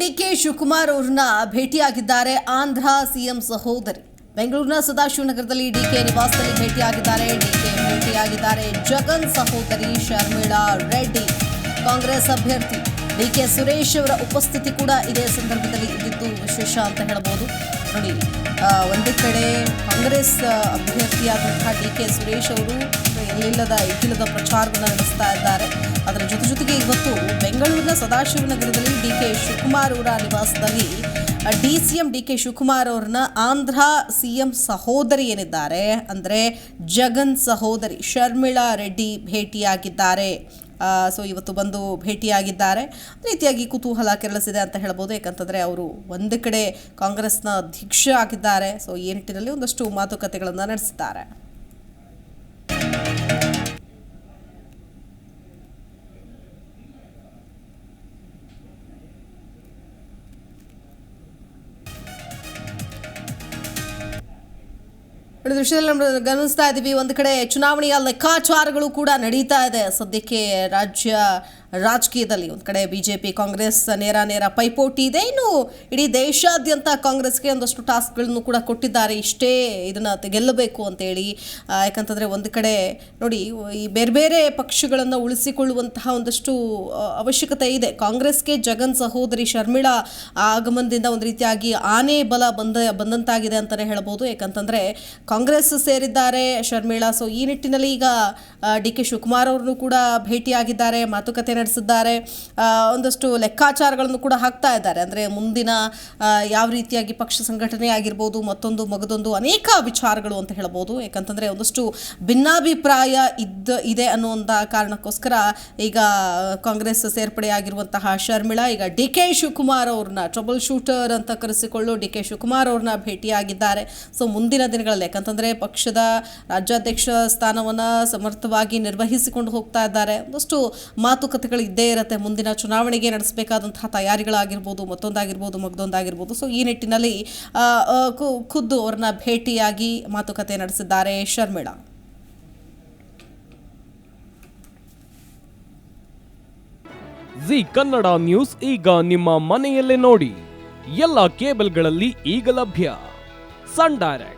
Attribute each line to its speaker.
Speaker 1: D K Shivakumar ಅವ್ರನ್ನ ಭೇಟಿಯಾಗಿದ್ದಾರೆ Andhra CM ಸಹೋದರಿ. ಬೆಂಗಳೂರಿನ ಸದಾಶಿವನಗರದಲ್ಲಿ ಡಿಕೆ ನಿವಾಸದಲ್ಲಿ ಭೇಟಿಯಾಗಿದ್ದಾರೆ. ಡಿಕೆ ಭೇಟಿಯಾಗಿದ್ದಾರೆ ಜಗನ್ ಸಹೋದರಿ ಶರ್ಮಿಳಾ ರೆಡ್ಡಿ. ಕಾಂಗ್ರೆಸ್ ಅಭ್ಯರ್ಥಿ ಡಿಕೆ ಸುರೇಶ್ ಅವರ ಉಪಸ್ಥಿತಿ ಕೂಡ ಇದೇ ಸಂದರ್ಭದಲ್ಲಿ ಇದ್ದಿದ್ದು ವಿಶೇಷ ಅಂತ ಹೇಳಬಹುದು ನೋಡಿ ಒಂದು ಕಡೆ ಕಾಂಗ್ರೆಸ್ ಅಭ್ಯರ್ಥಿಯಾದಂತಹ ಡಿ ಕೆ ಸುರೇಶ್ ಅವರು ಎಲ್ಲಿಲ್ಲದ ಇಕ್ಕಿಲ್ಲದ ಪ್ರಚಾರವನ್ನು ನಡೆಸ್ತಾ ಇದ್ದಾರೆ. ಅದರ ಜೊತೆ ಜೊತೆಗೆ ಇವತ್ತು ಬೆಂಗಳೂರಿನ ಸದಾಶಿವನಗರದಲ್ಲಿ ಡಿ ಕೆ ಶಿವಕುಮಾರ್ ಅವರ ನಿವಾಸದಲ್ಲಿ D C M D K Shivakumar ಅವ್ರನ್ನ ಆಂಧ್ರ ಸಿ ಎಂ ಸಹೋದರಿ ಏನಿದ್ದಾರೆ ಅಂದರೆ ಜಗನ್ ಸಹೋದರಿ ಶರ್ಮಿಳಾ ರೆಡ್ಡಿ ಭೇಟಿಯಾಗಿದ್ದಾರೆ. ಸೊ ಇವತ್ತು ಬಂದು ಭೇಟಿಯಾಗಿದ್ದಾರೆ. ರೀತಿಯಾಗಿ ಕುತೂಹಲ ಕೆರಳಿಸಿದೆ ಅಂತ ಹೇಳ್ಬೋದು. ಯಾಕಂತಂದರೆ ಅವರು ಒಂದು ಕಡೆ ಕಾಂಗ್ರೆಸ್ನ ಅಧ್ಯಕ್ಷ ಆಗಿದ್ದಾರೆ. ಸೊ ಈ ನಿಟ್ಟಿನಲ್ಲಿ ಒಂದಷ್ಟು ಮಾತುಕತೆಗಳನ್ನು ನಡೆಸಿದ್ದಾರೆ. ಈ ದೃಶ್ಯದಲ್ಲಿ ನಮ್ಮ ಗಮನಿಸ್ತಾ ಇದ್ದೀವಿ. ಒಂದು ಕಡೆ ಚುನಾವಣೆಯ ಲೆಕ್ಕಾಚಾರಗಳು ಕೂಡ ನಡೀತಾ ಇದೆ. ಸದ್ಯಕ್ಕೆ ರಾಜ್ಯ ರಾಜಕೀಯದಲ್ಲಿ ಒಂದು ಕಡೆ ಬಿಜೆಪಿ, ಕಾಂಗ್ರೆಸ್ ನೇರ ನೇರ ಪೈಪೋಟಿ ಇದೆ. ಇನ್ನು ಇಡೀ ದೇಶಾದ್ಯಂತ ಕಾಂಗ್ರೆಸ್ಗೆ ಒಂದಷ್ಟು ಟಾಸ್ಕ್ಗಳನ್ನು ಕೂಡ ಕೊಟ್ಟಿದ್ದಾರೆ. ಇಷ್ಟೇ ಇದನ್ನು ಗೆಲ್ಲಬೇಕು ಅಂತೇಳಿ. ಯಾಕಂತಂದ್ರೆ ಒಂದು ಕಡೆ ನೋಡಿ, ಈ ಬೇರೆ ಬೇರೆ ಪಕ್ಷಗಳನ್ನು ಉಳಿಸಿಕೊಳ್ಳುವಂತಹ ಒಂದಷ್ಟು ಅವಶ್ಯಕತೆ ಇದೆ. ಕಾಂಗ್ರೆಸ್ಗೆ ಜಗನ್ ಸಹೋದರಿ ಶರ್ಮಿಳಾ ಆಗಮನದಿಂದ ಒಂದು ರೀತಿಯಾಗಿ ಆನೆ ಬಲ ಬಂದ, ಬಂದಂತಾಗಿದೆ ಅಂತಲೇ ಹೇಳ್ಬೋದು. ಯಾಕಂತಂದ್ರೆ ಕಾಂಗ್ರೆಸ್ ಸೇರಿದ್ದಾರೆ ಶರ್ಮಿಳಾ. ಸೊ ಈ ನಿಟ್ಟಿನಲ್ಲಿ ಈಗ ಡಿ ಕೆ ಶಿವಕುಮಾರ್ ಅವ್ರನ್ನು ಕೂಡ ಭೇಟಿಯಾಗಿದ್ದಾರೆ, ಮಾತುಕತೆ ನಡೆಸಿದ್ದಾರೆ. ಒಂದಷ್ಟು ಲೆಕ್ಕಾಚಾರಗಳನ್ನು ಕೂಡ ಹಾಕ್ತಾ ಇದ್ದಾರೆ. ಅಂದರೆ ಮುಂದಿನ ಯಾವ ರೀತಿಯಾಗಿ ಪಕ್ಷ ಸಂಘಟನೆ ಆಗಿರ್ಬೋದು, ಮತ್ತೊಂದು ಮಗದೊಂದು ಅನೇಕ ವಿಚಾರಗಳು ಅಂತ ಹೇಳ್ಬೋದು. ಯಾಕಂತಂದರೆ ಒಂದಷ್ಟು ಭಿನ್ನಾಭಿಪ್ರಾಯ ಇದ್ದ, ಇದೆ ಅನ್ನುವಂಥ ಕಾರಣಕ್ಕೋಸ್ಕರ ಈಗ ಕಾಂಗ್ರೆಸ್ ಸೇರ್ಪಡೆಯಾಗಿರುವಂತಹ ಶರ್ಮಿಳಾ, ಈಗ ಡಿ ಕೆ ಶಿವಕುಮಾರ್ ಅವ್ರನ್ನ ಟ್ರಬಲ್ ಶೂಟರ್ ಅಂತ ಕರೆಸಿಕೊಳ್ಳು ಡಿ ಕೆ ಶಿವಕುಮಾರ್ ಅವ್ರನ್ನ ಭೇಟಿಯಾಗಿದ್ದಾರೆ. ಸೊ ಮುಂದಿನ ದಿನಗಳಲ್ಲಿ ಯಾಕಂತಂದರೆ ಪಕ್ಷದ ರಾಜ್ಯಾಧ್ಯಕ್ಷ ಸ್ಥಾನವನ್ನು ಸಮರ್ಥವಾಗಿ ನಿರ್ವಹಿಸಿಕೊಂಡು ಹೋಗ್ತಾ ಇದ್ದಾರೆ. ಒಂದಷ್ಟು ಮಾತುಕತೆಗಳು ಇದ್ದೇ ಇರುತ್ತೆ. ಮುಂದಿನ ಚುನಾವಣೆಗೆ ನಡೆಸಬೇಕಾದಂತಹ ತಯಾರಿಗಳಾಗಿರ್ಬೋದು, ಮತ್ತೊಂದಾಗಿರ್ಬೋದು, ಮಗದೊಂದಾಗಿರ್ಬೋದು. ಸೊ ಈ ನಿಟ್ಟಿನಲ್ಲಿ ಖುದ್ದು ಅವ್ರನ್ನ ಭೇಟಿಯಾಗಿ ಮಾತುಕತೆ ನಡೆಸಿದ್ದಾರೆ ಶರ್ಮಿಳಾ.
Speaker 2: ಜಿ ಕನ್ನಡ ನ್ಯೂಸ್ ಈಗ ನಿಮ್ಮ ಮನೆಯಲ್ಲೇ ನೋಡಿ. ಎಲ್ಲ ಕೇಬಲ್ಗಳಲ್ಲಿ ಈಗ ಲಭ್ಯ. Sun direct.